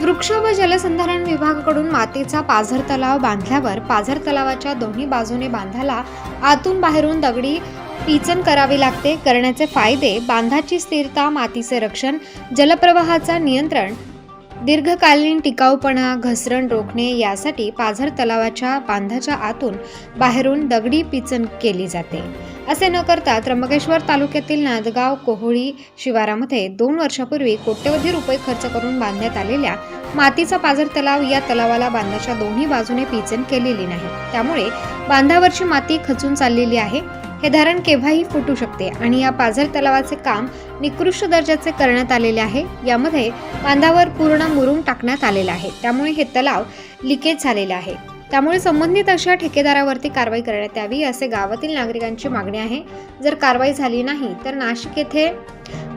वृक्ष व जलसंधारण विभागाकडून मातीचा पाझर तलाव बांधल्यावर पाझर तलावाच्या दोन्ही बाजूने बांधाला आतून बाहेरून दगडी पिचन करावी लागते. करण्याचे फायदे बांधाची स्थिरता मातीचे रक्षण जलप्रवाहाचा नियंत्रण दीर्घकालीन टिकाऊपणा घसरण रोखणे यासाठी पाझर तलावाच्या बांधाच्या आतून बाहेरून दगडी पिचन केली जाते. असे न करता त्र्यंबकेश्वर तालुक्यातील नांदगाव कोहोळी शिवारामध्ये दोन वर्षापूर्वी कोट्यवधी रुपये खर्च करून बांधण्यात आलेल्या मातीचा पाझर तलाव या तलावाला बांधाच्या दोन्ही बाजूने पिचन केलेली नाही. त्यामुळे बांधावरची माती खचून चाललेली आहे. हे धरण केव्हाही फुटू शकते आणि या पाझर तलावाचे काम निकृष्ट दर्जाचे करण्यात आलेले आहे. यामध्ये बांधावर पूर्ण मुरुम टाकण्यात आलेला आहे. त्यामुळे हे तलाव लिकेज झालेले आहे. त्यामुळे संबंधित अशा ठेकेदारावरती कारवाई करण्यात यावी असे गावातील नागरिकांची मागणी आहे. जर कारवाई झाली नाही तर नाशिक येथे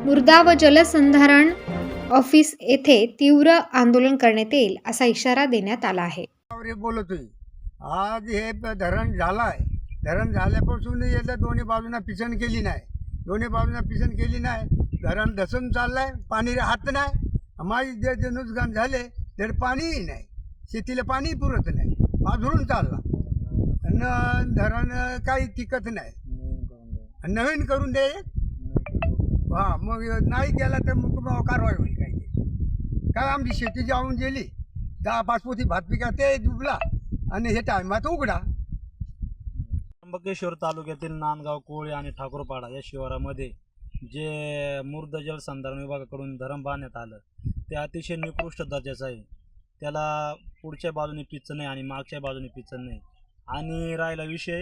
मृदा व जलसंधारण ऑफिस येथे तीव्र आंदोलन करण्यात येईल असा इशारा देण्यात आला आहे. बोलतोय. आज हे धरण झालं आहे धरण झाल्यापासून याचं दोन्ही बाजूंना पिसण केली नाही. दोन्ही बाजूंना पिसण केली नाही. धरण धसून चाललंय. पाणी राहत नाही. माझी जे जे नुकसान झाले तर पाणीही नाही. शेतीला पाणी पुरत नाही. पाझरून चालला. आणि धरण काही टिकत नाही. नवीन करून दे. हा मग नाही केला तर मग मग कारवाई होईल काही. काय आमची शेती जाऊन गेली. दहा पाच पोती भात पिका ते डुबला आणि हे टायमात उघडा. त्र्यंबकेश्वर तालुक्यातील नांदगाव कोळी आणि ठाकूरपाडा या शिवारामध्ये जे मूर्ध जलसंधारण विभागाकडून धरण बांधण्यात आलं ते अतिशय निकृष्ट दर्जाचं आहे. त्याला पुढच्या बाजूने पिच्चं नाही आणि मागच्या बाजूने पिच्चं नाही. आणि राहिला विषय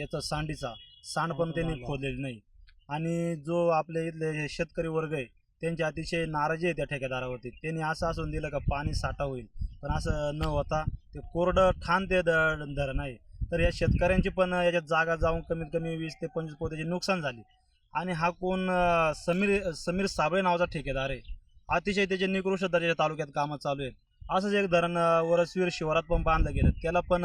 याचा सांडीचा. सांड पण त्यांनी खोदलेली नाही. आणि जो आपल्या इथले शेतकरी वर्ग आहे त्यांची अतिशय नाराजी आहे त्या ठेकेदारावरती. त्यांनी असं असून दिलं का पाणी साठा होईल. पण असं न होता ते कोरडं ठाण ते धरण आहे तर या शेतकऱ्यांची पण याच्यात जागा जाऊन कमीत कमी वीस ते पंचवीस पोत्याची नुकसान झाली. आणि हा कोण समीर समीर साबळे नावाचा ठेकेदार आहे. अतिशय त्याचे निकृष्ट दर्जाच्या तालुक्यात कामं चालू आहेत. असंच एक धरण वरसवीर शिवारात पण बांधलं गेलं. त्याला पण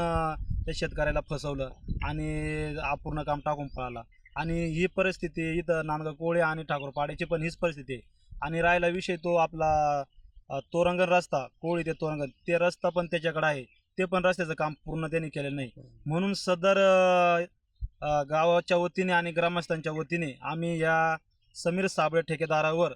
त्या शेतकऱ्याला फसवलं आणि अपूर्ण काम टाकून पळाला आणि ही परिस्थिती इथं नांदगाव कोळे आणि ठाकूरपाड्याची पण हीच परिस्थिती आहे. आणि राहिला विषय तो आपला तोरंगण रस्ता कोळी ते तोरंगण ते रस्ता पण त्याच्याकडे आहे. ते पण रस्त्याचं काम पूर्ण त्यांनी केलेलं नाही. म्हणून सदर गावाच्या वतीने आणि ग्रामस्थांच्या वतीने आम्ही या समीर साबळे ठेकेदारावर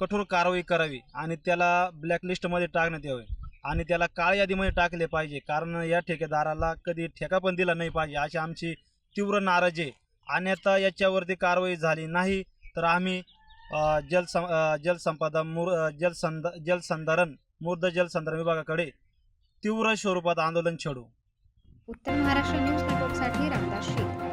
कठोर कारवाई करावी आणि त्याला ब्लॅकलिस्टमध्ये टाकण्यात यावे. आणि त्याला काळ यादीमध्ये टाकले पाहिजे. कारण या ठेकेदाराला कधी ठेका पण दिला नाही पाहिजे. अशी आमची तीव्र नाराजी आहे. अन्यथा याच्यावरती कारवाई झाली नाही तर आम्ही जलसं जलसंपदा मूर अ, जलसंध जलसंधारण मूर्ध जलसंधारण विभागाकडे तीव्र स्वरूपात आंदोलन छेडू. उत्तर महाराष्ट्र न्यूज नेटवर्कसाठी रामदास शेख.